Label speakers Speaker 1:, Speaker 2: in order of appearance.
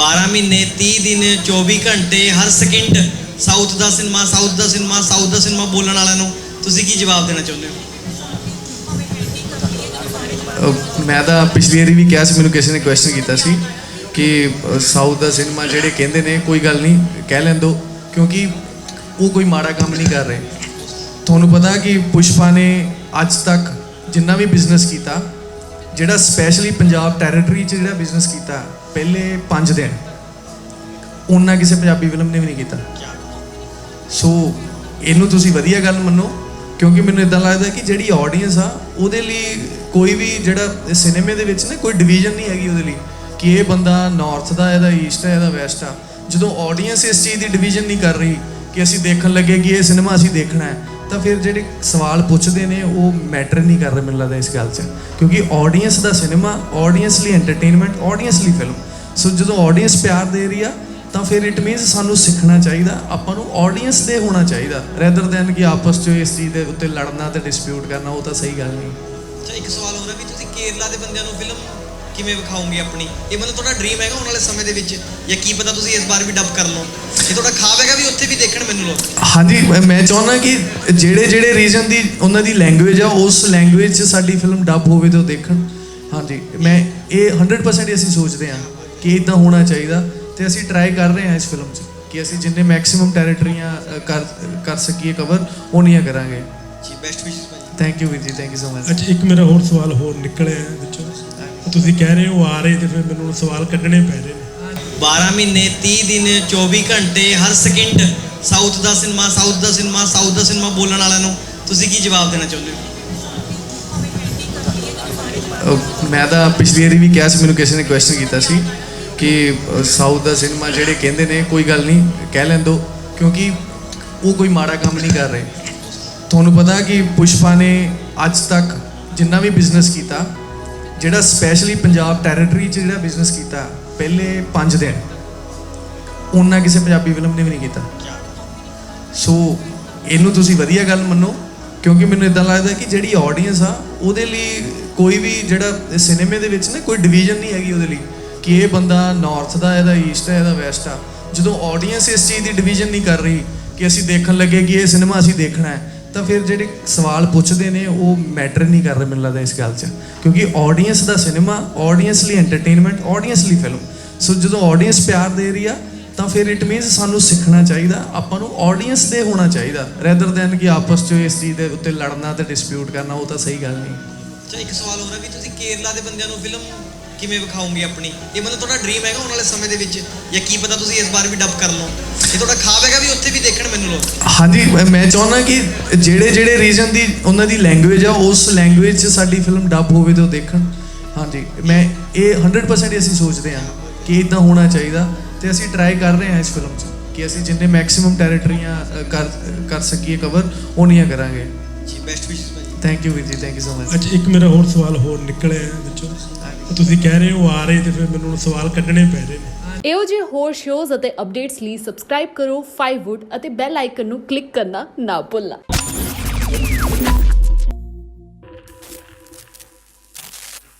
Speaker 1: 12 ਮਹੀਨੇ 30 ਦਿਨ 24 ਘੰਟੇ, ਹਰ ਸਕਿੰਟ ਸਾਊਥ ਦਾ ਸਿਨੇਮਾ ਸਾਊਥ ਦਾ ਸਿਨੇਮਾ ਸਾਊਥ ਦਾ ਸਿਨੇਮਾ ਬੋਲਣ ਵਾਲਿਆਂ ਨੂੰ ਤੁਸੀਂ ਕੀ ਜਵਾਬ ਦੇਣਾ ਚਾਹੁੰਦੇ ਹੋ?
Speaker 2: ਮੈਂ ਤਾਂ ਪਿਛਲੀ ਵਾਰੀ ਵੀ ਕਿਹਾ ਸੀ, ਮੈਨੂੰ ਕਿਸੇ ਨੇ ਕੁਐਸਚਨ ਕੀਤਾ ਸੀ ਕਿ ਸਾਊਥ ਦਾ ਸਿਨੇਮਾ ਜਿਹੜੇ ਕਹਿੰਦੇ ਨੇ, ਕੋਈ ਗੱਲ ਨਹੀਂ, ਕਹਿ ਲੈਂਦੋ ਕਿਉਂਕਿ ਉਹ ਕੋਈ ਮਾੜਾ ਕੰਮ ਨਹੀਂ ਕਰ ਰਹੇ। ਤੁਹਾਨੂੰ ਪਤਾ ਕਿ ਪੁਸ਼ਪਾ ਨੇ ਅੱਜ ਤੱਕ ਜਿੰਨਾ ਵੀ ਬਿਜ਼ਨਸ ਕੀਤਾ ਜਿਹੜਾ ਸਪੈਸ਼ਲੀ ਪੰਜਾਬ ਟੈਰੀਟਰੀ 'ਚ ਜਿਹੜਾ ਬਿਜ਼ਨਸ ਕੀਤਾ, ਪਹਿਲੇ 5 ਦਿਨ, ਉਹਨਾਂ ਕਿਸੇ ਪੰਜਾਬੀ ਫਿਲਮ ਨੇ ਵੀ ਨਹੀਂ ਕੀਤਾ। ਸੋ ਇਹਨੂੰ ਤੁਸੀਂ ਵਧੀਆ ਗੱਲ ਮੰਨੋ, ਕਿਉਂਕਿ ਮੈਨੂੰ ਇਦਾਂ ਲੱਗਦਾ ਕਿ ਜਿਹੜੀ ਆਡੀਅנס ਆ, ਉਹਦੇ ਲਈ ਕੋਈ ਵੀ ਜਿਹੜਾ ਸਿਨੇਮੇ ਦੇ ਵਿੱਚ ਨਾ ਕੋਈ ਡਿਵੀਜ਼ਨ ਨਹੀਂ ਹੈਗੀ ਉਹਦੇ ਲਈ, ਕਿ ਇਹ ਬੰਦਾ ਨਾਰਥ ਦਾ ਇਹਦਾ ਈਸਟ ਹੈ, ਇਹਦਾ ਵੈਸਟ ਆ। ਜਦੋਂ ਆਡੀਅנס ਇਸ ਚੀਜ਼ ਦੀ ਡਿਵੀਜ਼ਨ ਨਹੀਂ ਕਰ ਰਹੀ, ਕਿ ਅਸੀਂ ਦੇਖਣ ਲੱਗੇ ਕਿ ਇਹ ਸਿਨੇਮਾ ਅਸੀਂ ਦੇਖਣਾ ਹੈ ਤਾਂ ਫਿਰ ਜਿਹੜੇ ਸਵਾਲ ਪੁੱਛਦੇ ਨੇ, ਉਹ ਮੈਟਰ ਨਹੀਂ ਕਰ ਰਹੇ ਮੈਨੂੰ ਲੱਗਦਾ ਇਸ ਗੱਲ 'ਚ। ਕਿਉਂਕਿ ਆਡੀਅנס ਦਾ ਸਿਨੇਮਾ ਆਡੀਅנס ਲਈ ਐਂਟਰਟੇਨਮੈਂਟ ਆਡੀਅנס ਲਈ ਫਿਲਮ ਸੋ ਜਦੋਂ ਆਡੀਅנס ਪਿਆਰ ਦੇ ਰਹੀ ਆ, ਤਾਂ ਫਿਰ ਇਟ ਮੀਨਸ ਸਾਨੂੰ ਸਿੱਖਣਾ ਚਾਹੀਦਾ, ਆਪਾਂ ਨੂੰ ਆਡੀਅנס ਦੇ ਹੋਣਾ ਚਾਹੀਦਾ। ਰੈਦਰ ਦੈਨ ਕਿ ਆਪਸ 'ਚ ਇਸ ਚੀਜ਼ ਦੇ ਉੱਤੇ ਲੜਨਾ ਤੇ ਡਿਸਪਿਊਟ ਕਰਨਾ, ਉਹ ਤਾਂ ਸਹੀ ਗੱਲ ਨਹੀਂ।
Speaker 1: ਅੱਛਾ, ਇੱਕ ਸਵਾਲ ਹੋਰ ਰਿਹਾ ਵੀ ਤੁਸੀਂ ਕੇਰਲਾ ਦੇ ਬੰਦਿਆਂ ਨੂੰ ਫਿਲਮ ਕਿਵੇਂ ਵਿਖਾਓਗੇ ਆਪਣੀ? ਇਹ ਮਤਲਬ ਤੁਹਾਡਾ ਡ੍ਰੀਮ ਹੈਗਾ ਆਉਣ ਵਾਲੇ ਸਮੇਂ ਦੇ ਵਿੱਚ? ਜਾਂ ਕੀ ਪਤਾ ਤੁਸੀਂ ਇਸ ਵਾਰ ਵੀ ਡੱਬ ਕਰ ਲਓ? ਇਹ ਤੁਹਾਡਾ ਖਾਬ ਹੈਗਾ ਵੀ ਉੱਥੇ ਵੀ ਦੇਖਣ ਮੈਨੂੰ ਲੋਕ।
Speaker 2: ਹਾਂਜੀ ਮੈਂ- ਚਾਹੁੰਦਾ ਕਿ ਜਿਹੜੇ ਜਿਹੜੇ ਰੀਜਨ ਦੀ ਉਹਨਾਂ ਦੀ ਲੈਂਗੁਏਜ ਆ ਉਸ ਲੈਂਗੁਏਜ 'ਚ ਸਾਡੀ ਫਿਲਮ ਡੱਬ ਹੋਵੇ ਤੇ ਉਹ ਦੇਖਣ। ਹਾਂਜੀ ਮੈਂ ਇਹ 100% ਅਸੀਂ ਸੋਚਦੇ ਹਾਂ ਕਿ ਇਦਾਂ ਹੋਣਾ ਚਾਹੀਦਾ ਤੇ ਅਸੀਂ ਟਰਾਈ ਕਰ ਰਹੇ ਹਾਂ ਇਸ ਫਿਲਮ 'ਚ ਕਿ ਅਸੀਂ ਜਿੰਨੇ ਮੈਕਸਿਮਮ ਟੈਰੀਟਰੀਆਂ ਕਰ ਕਰ ਸਕੀਏ ਕਵਰ ਉਹਨੀਆਂ ਕਰਾਂਗੇ।
Speaker 1: ਜੀ ਬੈਸਟ ਵਿਸ਼ੇਸ ਭਾਈ
Speaker 2: ਥੈਂਕ ਯੂ ਵੀਰ ਜੀ ਥੈਂਕ ਯੂ ਸੋ ਮਚ
Speaker 3: ਅੱਛਾ ਇੱਕ ਮੇਰਾ ਹੋਰ ਸਵਾਲ ਹੋਰ ਨਿਕਲਿਆ ਤੁਸੀਂ ਕਹਿ ਰਹੇ ਹੋ ਆ ਰਹੇ ਤੇ ਫਿਰ ਮੈਨੂੰ ਸਵਾਲ ਕੱਢਣੇ ਪੈ ਰਹੇ ਨੇ।
Speaker 1: 12 ਮਹੀਨੇ 30 ਦਿਨ 24 ਘੰਟੇ ਹਰ ਸਕਿੰਟ ਸਾਊਥ ਦਾ ਸਿਨੇਮਾ ਸਾਊਥ ਦਾ ਸਿਨੇਮਾ ਸਾਊਥ ਦਾ ਸਿਨੇਮਾ ਬੋਲਣ ਵਾਲਿਆਂ ਨੂੰ ਤੁਸੀਂ ਕੀ ਜਵਾਬ ਦੇਣਾ ਚਾਹੁੰਦੇ ਹੋ?
Speaker 2: ਮੈਂ ਤਾਂ ਪਿਛਲੀ ਵਾਰੀ ਵੀ ਕਿਹਾ ਸੀ ਮੈਨੂੰ ਕਿਸੇ ਨੇ ਕੁਐਸਚਨ ਕੀਤਾ ਸੀ ਕਿ ਸਾਊਥ ਦਾ ਸਿਨੇਮਾ ਜਿਹੜੇ ਕਹਿੰਦੇ ਨੇ ਕੋਈ ਗੱਲ ਨਹੀਂ ਕਹਿ ਲੈਂਦੋ ਕਿਉਂਕਿ ਉਹ ਕੋਈ ਮਾੜਾ ਕੰਮ ਨਹੀਂ ਕਰ ਰਹੇ। ਤੁਹਾਨੂੰ ਪਤਾ ਕਿ ਪੁਸ਼ਪਾ ਨੇ ਅੱਜ ਤੱਕ ਜਿੰਨਾ ਵੀ ਬਿਜ਼ਨਸ ਕੀਤਾ ਜਿਹੜਾ ਸਪੈਸ਼ਲੀ ਪੰਜਾਬ ਟੈਰੀਟਰੀ 'ਚ ਜਿਹੜਾ ਬਿਜ਼ਨਸ ਕੀਤਾ, ਪਹਿਲੇ 5 ਦਿਨ, ਉਹਨਾਂ ਕਿਸੇ ਪੰਜਾਬੀ ਫਿਲਮ ਨੇ ਵੀ ਨਹੀਂ ਕੀਤਾ। ਸੋ ਇਹਨੂੰ ਤੁਸੀਂ ਵਧੀਆ ਗੱਲ ਮੰਨੋ, ਕਿਉਂਕਿ ਮੈਨੂੰ ਇਦਾਂ ਲੱਗਦਾ ਕਿ ਜਿਹੜੀ ਆਡੀਅנס ਆ, ਉਹਦੇ ਲਈ ਕੋਈ ਵੀ ਜਿਹੜਾ ਸਿਨੇਮੇ ਦੇ ਵਿੱਚ ਨਾ ਕੋਈ ਡਿਵੀਜ਼ਨ ਨਹੀਂ ਹੈਗੀ ਉਹਦੇ ਲਈ, ਕਿ ਇਹ ਬੰਦਾ ਨਾਰਥ ਦਾ ਇਹਦਾ ਈਸਟ ਹੈ, ਇਹਦਾ ਵੈਸਟ ਆ। ਜਦੋਂ ਆਡੀਅנס ਇਸ ਚੀਜ਼ ਦੀ ਡਿਵੀਜ਼ਨ ਨਹੀਂ ਕਰ ਰਹੀ, ਕਿ ਅਸੀਂ ਦੇਖਣ ਲੱਗੇ ਕਿ ਇਹ ਸਿਨੇਮਾ ਅਸੀਂ ਦੇਖਣਾ ਹੈ ਤਾਂ ਫਿਰ ਜਿਹੜੇ ਸਵਾਲ ਪੁੱਛਦੇ ਨੇ, ਉਹ ਮੈਟਰ ਨਹੀਂ ਕਰ ਰਹੇ ਮੈਨੂੰ ਲੱਗਦਾ ਇਸ ਗੱਲ 'ਚ। ਕਿਉਂਕਿ ਆਡੀਅנס ਦਾ ਸਿਨੇਮਾ ਆਡੀਅנס ਲਈ ਐਂਟਰਟੇਨਮੈਂਟ ਆਡੀਅנס ਲਈ ਫਿਲਮ ਸੋ ਜਦੋਂ ਆਡੀਅנס ਪਿਆਰ ਦੇ ਰਹੀ ਆ, ਤਾਂ ਫਿਰ ਇਟ ਮੀਨਸ ਸਾਨੂੰ ਸਿੱਖਣਾ ਚਾਹੀਦਾ, ਆਪਾਂ ਨੂੰ ਆਡੀਅנס ਦੇ ਹੋਣਾ ਚਾਹੀਦਾ ਰੈਦਰ ਦੈਨ ਕਿ ਆਪਸ 'ਚ ਇਸ ਚੀਜ਼ ਦੇ ਉੱਤੇ ਲੜਨਾ ਤੇ ਡਿਸਪਿਊਟ ਕਰਨਾ, ਉਹ ਤਾਂ ਸਹੀ ਗੱਲ ਨਹੀਂ।
Speaker 1: ਅੱਛਾ, ਇੱਕ ਸਵਾਲ ਹੋ ਰਿਹਾ ਵੀ ਤੁਸੀਂ ਕੇਰਲਾ ਦੇ ਬੰਦਿਆਂ ਨੂੰ ਫਿਲਮ ਕਿਵੇਂ ਵਿਖਾਓਗੇ ਆਪਣੀ? ਇਹ ਮਤਲਬ ਤੁਹਾਡਾ ਡ੍ਰੀਮ ਹੈਗਾ ਆਉਣ ਵਾਲੇ ਸਮੇਂ ਦੇ ਵਿੱਚ? ਜਾਂ ਕੀ ਪਤਾ ਤੁਸੀਂ ਇਸ ਵਾਰ ਵੀ ਡੱਬ ਕਰ ਲਓ? ਇਹ ਤੁਹਾਡਾ ਖਾਬ ਹੈਗਾ ਵੀ ਉੱਥੇ ਵੀ ਦੇਖਣ ਮੈਨੂੰ ਲੋਕ?
Speaker 2: ਹਾਂਜੀ ਮੈਂ- ਚਾਹੁੰਦਾ ਕਿ ਜਿਹੜੇ ਜਿਹੜੇ ਰੀਜਨ ਦੀ ਉਹਨਾਂ ਦੀ ਲੈਂਗੁਏਜ ਆ ਉਸ ਲੈਂਗੁਏਜ 'ਚ ਸਾਡੀ ਫਿਲਮ ਡੱਬ ਹੋਵੇ ਤੇ ਉਹ ਦੇਖਣ। ਹਾਂਜੀ ਮੈਂ ਇਹ 100% ਅਸੀਂ ਸੋਚਦੇ ਹਾਂ ਕਿ ਇਦਾਂ ਹੋਣਾ ਚਾਹੀਦਾ ਤੇ ਅਸੀਂ ਟਰਾਈ ਕਰ ਰਹੇ ਹਾਂ ਇਸ ਫਿਲਮ 'ਚ ਕਿ ਅਸੀਂ ਜਿੰਨੇ ਮੈਕਸਿਮਮ ਟੈਰੀਟਰੀਆਂ ਅ, ਕਰ ਕਰ ਸਕੀਏ ਕਵਰ ਉਹਨੀਆਂ ਕਰਾਂਗੇ।
Speaker 1: ਜੀ ਬੈਸਟ ਵਿਸ਼ੇਸ
Speaker 2: ਥੈਂਕ ਯੂ ਵੀਰ ਜੀ ਥੈਂਕ ਯੂ ਸੋ ਮਚ
Speaker 3: ਅੱਛਾ ਇੱਕ ਮੇਰਾ ਹੋਰ ਸਵਾਲ ਹੋਰ ਨਿਕਲਿਆ ਵਿੱਚੋਂ। ਤੁਸੀਂ ਕਹਿ ਰਹੇ ਹੋ, ਆ ਰਹੇ ਤੇ ਫਿਰ ਮੈਨੂੰ ਸਵਾਲ ਕੱਢਣੇ ਪੈ ਰਹੇ ਨੇ।
Speaker 4: ਇਹੋ ਜਿਹੇ ਹੋਰ ਸ਼ੋਜ਼ ਅਤੇ ਅਪਡੇਟਸ ਲਈ ਸਬਸਕ੍ਰਾਈਬ ਕਰੋ 5wood ਅਤੇ ਬੈਲ ਆਈਕਨ ਨੂੰ ਕਲਿੱਕ ਕਰਨਾ ਨਾ ਭੁੱਲਣਾ।